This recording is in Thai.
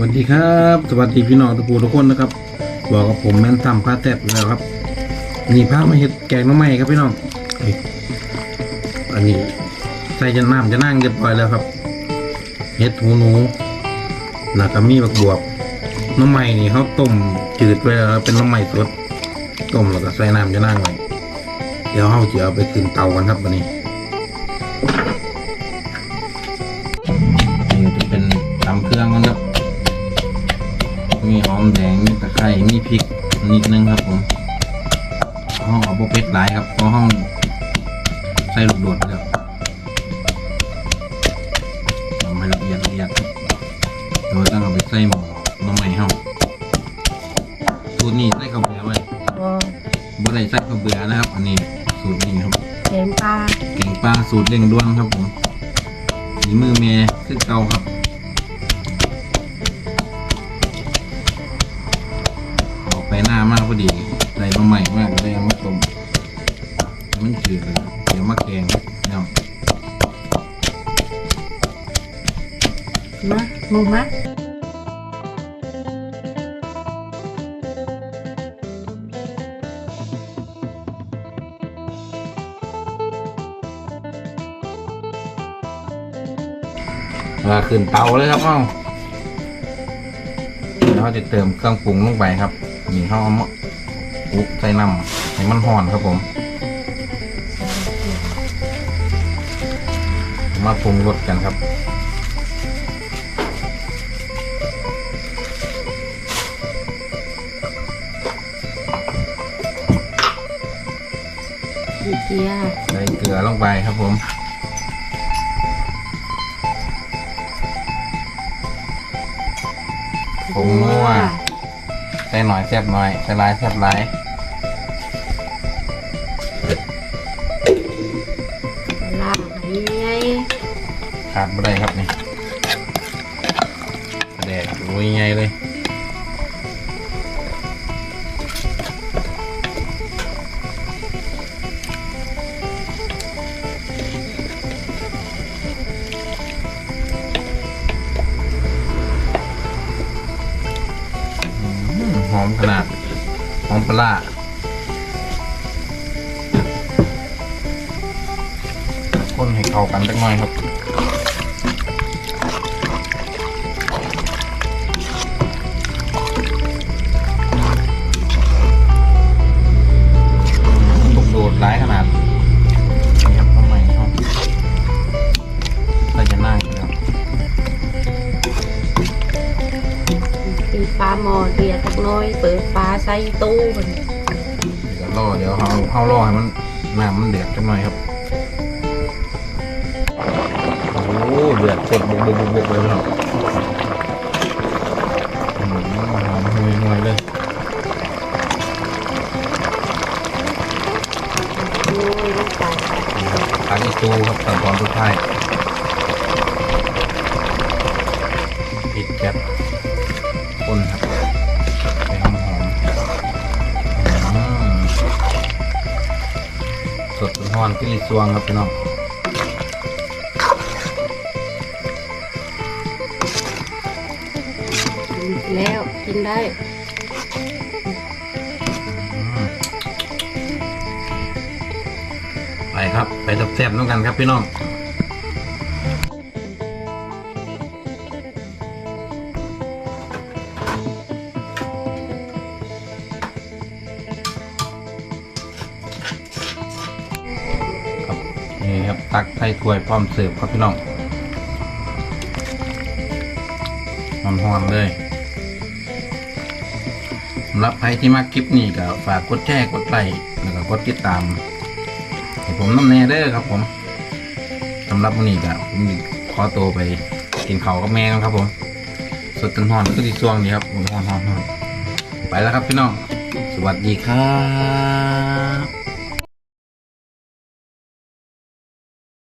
วัสดีครับ สวัสดีพี่น้องทุกผู้ทุกคนนะครับ บอกกับผมแม่นทำผ้าแทบแล้วครับนี่ผ้ามาเห็ดแกงน้ำไม้ครับพี่น้องอันนี้ใส่จะน้ำจะนั่งเรียบร้อยแล้วครับเห็ดหูหนูหนักกมีบักบวบน้ำไม้นี่เขาต้มจืดไว้แล้วเป็นน้ำไม้สดต้มแล้วก็ใส่น้ำจะนั่งไว้เดี๋ยวเขาจะเอาไปขึ้นเตากันครับวันนี้ หอมแดง มีตะไคร้มีพริกนิดนึงครับผมห้องเอาโบเป็ดหลายครับเพราะห้องใส่ลูกโดดไปแล้วทำให้ละเอียดละเอียดครับโดยต้องเอาไปใส่หม้อน้ำใหม่เฮาสูตรนี้ใส่ข้าวเบื่อไว้โอ้บ่ได้ใส่ข้าวเบื่อนะครับ อันนี้สูตรนี้ครับแกงปลาแกงปลาสูตรเร่งด่วนครับผมฝีมือเมย์คือเก่าครับามากพอดีใส่มาใหม่มากเลยเอามาต้มมันจืดเลยเดี๋ยวมาแกงเนาะมาหมูมะมาขึ้นเตาเลยครับเอ้าแล้วเราจะเติมเครื่องปรุงลงไปครับ นี่เขาเอามาอุใส่น้ำให้มันห่อนครับผม มาปรุงรสกันครับดีเกียใส่เกลือลงไปครับผมผงนัว ใส่หน่อยแซ่บหน่อยใส่หลายแซ่บหลายลาไอ้ไงขาดไม่ได้ครับนี่แดกรุยไงเลย อมหอมขนาดหอมปลาร้าคนให้เข้ากันสักหน่อยครับ อยเปิดฟ้าใส่ตู้มันเดี๋ยวรอเดี๋ยวเขาเขารอให้มันน้ำมันเดือดจังหน่อยครับโอ้โหเดือดกดบุกบุกบุกบุกเลยครับอืมหอมห่วยห่วยเลยโอ้ยลูกตานี่ครับทานอีตูครับตอนตอนสุดท้าย สดร้อนๆที่ลิซวงครับพี่น้องกินแล้วกินได้ไปครับ ไปแซ่บๆน้องกันครับพี่น้อง นี่ครับตักใส่ถ้วยพร้อมเสิร์ฟครับพี่น้องหอมๆเลยสำหรับใครที่มาคลิปนี้ก็ฝากกดแชร์กดไลค์แล้วก็กดติดตามให้ผมน้ำแน่เด้อครับผมสำหรับวันนี้ก็ผมขอตัวไปกินข้าวกับแม่กันครับผม สดจนหอนก็ดีช่วงดีครับหอนหอนหอนไปแล้วครับพี่น้อง สวัสดีครับ